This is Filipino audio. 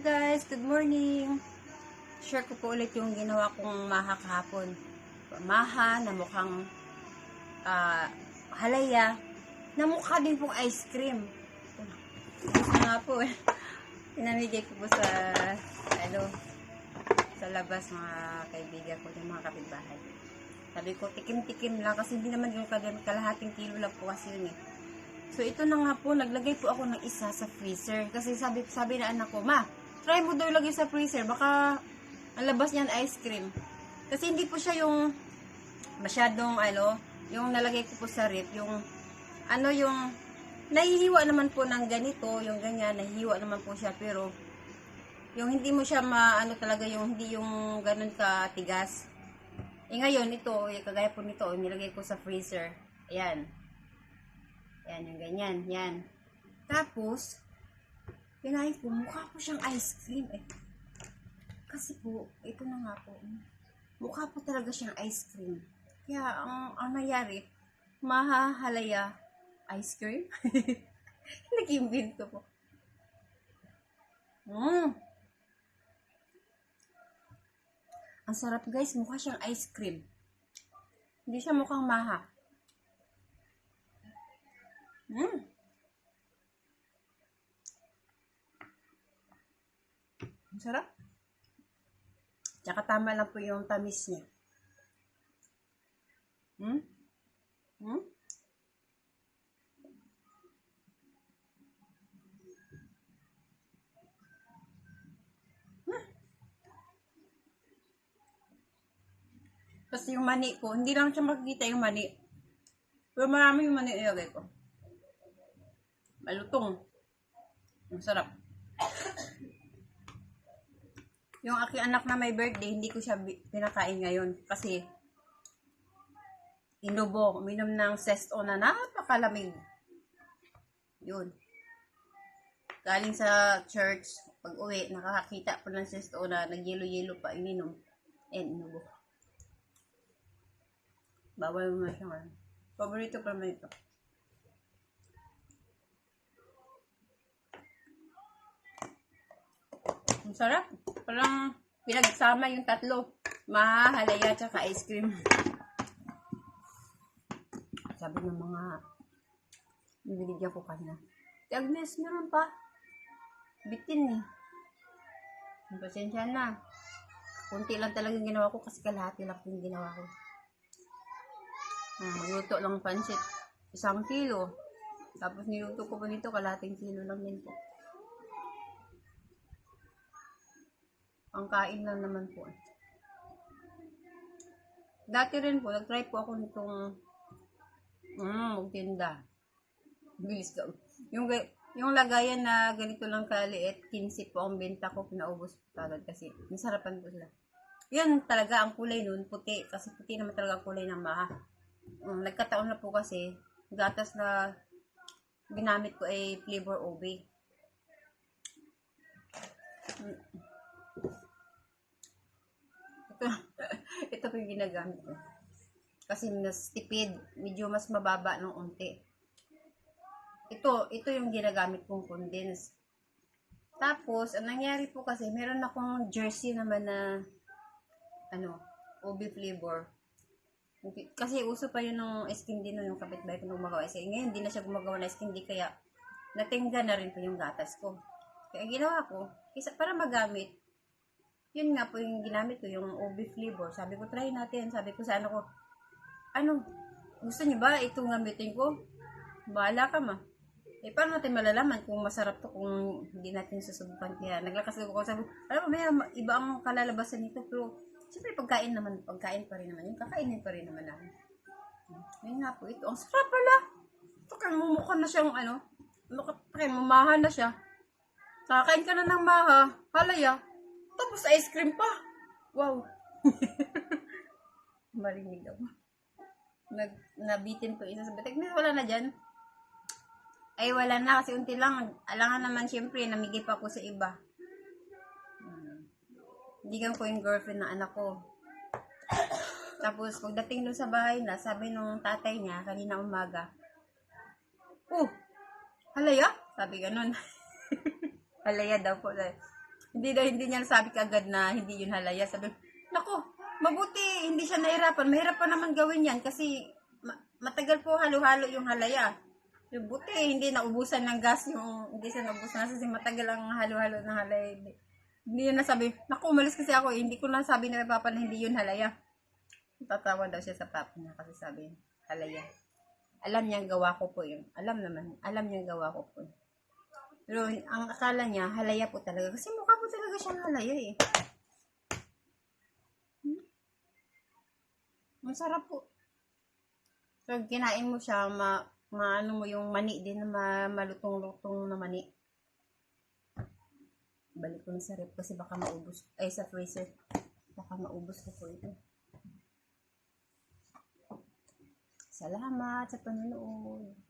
guys, good morning. Share ko po ulit yung ginawa kong maha kahapon. Maha na mukhang ah, halaya na mukha din pong ice cream. Gusto nga po. Pinamigay ko po sa ano sa labas mga kaibigan ko ng mga kapitbahay. Sabi ko, tikim-tikim lang kasi hindi naman yung kal- kalahating kilo lang po kasi yun eh. So ito na nga po, naglagay po ako ng isa sa freezer. Kasi sabi sabi na anak ko, ma, try mo daw ilagay sa freezer. Baka ang labas niyan ice cream. Kasi hindi po siya yung masyadong ano, yung nalagay ko po sa rip, yung ano yung nahihiwa naman po ng ganito, yung ganyan, nahihiwa naman po siya pero yung hindi mo siya maano talaga yung hindi yung ganun ka tigas. Eh ngayon ito, eh, kagaya po nito, nilagay ko sa freezer. Ayan. Yan, yung ganyan. Yan. Tapos, kinain ko, mukha po siyang ice cream eh. Kasi po, ito na nga po. Mukha po talaga siyang ice cream. Kaya, ang, ang nangyari, mahahalaya ice cream. Nag-invento po. Mm. Ang sarap guys, mukha siyang ice cream. Hindi siya mukhang maha. Mm. Sarap. Tsaka tama lang po yung tamis niya. Hmm? Hmm? Kasi yung mani ko, hindi lang siya makikita yung mani. Pero marami yung mani ilagay ko. Malutong. Ang sarap. Yung aking anak na may birthday, hindi ko siya pinakain ngayon. Kasi, inubo, uminom ng sesto na napakalamig. Yun. Galing sa church, pag uwi, nakakakita po ng sesto na nagyelo-yelo pa, ininom. And inubo. Bawal mo na siya ngayon. Paborito pa naman ito. Ang sarap. Parang pinagsama yung tatlo. Mahalaya tsaka ice cream. Sabi ng mga binigyan ko kanina. Si Agnes, meron pa. Bitin eh. Pasensya na. Kunti lang talagang ginawa ko kasi kalahati lang yung ginawa ko. Magluto lang ng pansit. Isang kilo. Tapos niluto ko pa nito, kalating kilo lang din po. Ang kain lang naman po. Dati rin po, nag-try po ako nitong mm, magtinda. Bilis ka. Yung, yung lagayan na ganito lang kaliit, 15 po ang benta ko, pinaubos po agad kasi masarapan po sila. Yan talaga ang kulay nun, puti. Kasi puti naman talaga ang kulay ng maha. Um, nagkataon na po kasi, gatas na ginamit ko ay flavor OB. Mm. Ito, yung ginagamit ko. Kasi mas tipid, medyo mas mababa ng unti. Ito, ito yung ginagamit kong condense. Tapos, ang nangyari po kasi, meron akong jersey naman na, ano, OB flavor. Kasi uso pa yun ng skin din yung kapitbahay ko nung gumagawa. Kasi ngayon, hindi na siya gumagawa ng skin di kaya natingga na rin po yung gatas ko. Kaya ginawa ko, isa, para magamit, yun nga po yung ginamit ko, yung OB flavor. Sabi ko, try natin. Sabi ko sa ano ko, ano, gusto niyo ba itong gamitin ko? Bahala ka ma. Eh, paano natin malalaman kung masarap to kung hindi natin susubukan? Kaya naglakas ako sabi, alam mo, may iba ang kalalabasan nito, pero siyempre pagkain naman, pagkain pa rin naman, yung kakainin pa rin naman namin. Yun nga po, ito, ang sarap pala. Ito, kaya mumukha na siyang ano, mukha, kaya mamaha na siya. Kakain ka na ng maha, halaya, tapos ice cream pa. Wow. Marinig ako. Nag, nabitin po isa sa batik. Wala na dyan. Ay, wala na kasi unti lang. Alangan naman syempre, namigay pa ako sa iba. Hmm. Hindi ko yung girlfriend ng anak ko. Tapos, pagdating doon sa bahay na, sabi nung tatay niya, kanina umaga, Oh, halaya? Sabi ganun. halaya daw po. Hindi daw, hindi niya nasabi kagad na hindi yun halaya. Sabi, nako, mabuti, hindi siya nahirapan. Mahirap pa naman gawin yan kasi ma- matagal po halo-halo yung halaya. Yung buti, hindi naubusan ng gas yung, hindi siya naubusan kasi matagal ang halo-halo ng halaya. Hindi, hindi yun nasabi, naku, umalis kasi ako, hindi ko nasabi na papa na hindi yun halaya. Tatawa daw siya sa papa niya kasi sabi, halaya. Alam niyang gawa ko po yun. Alam naman, alam niyang gawa ko po. Pero ang akala niya, halaya po talaga. Kasi talaga siyang halaya eh. Hmm? Masarap po. So, kinain mo siya, ma, maano mo yung mani din, na ma, malutong-lutong na mani. Balik ko na sa rep kasi baka maubos. Ay, sa freezer. Baka maubos ko po ito. Salamat sa panonood.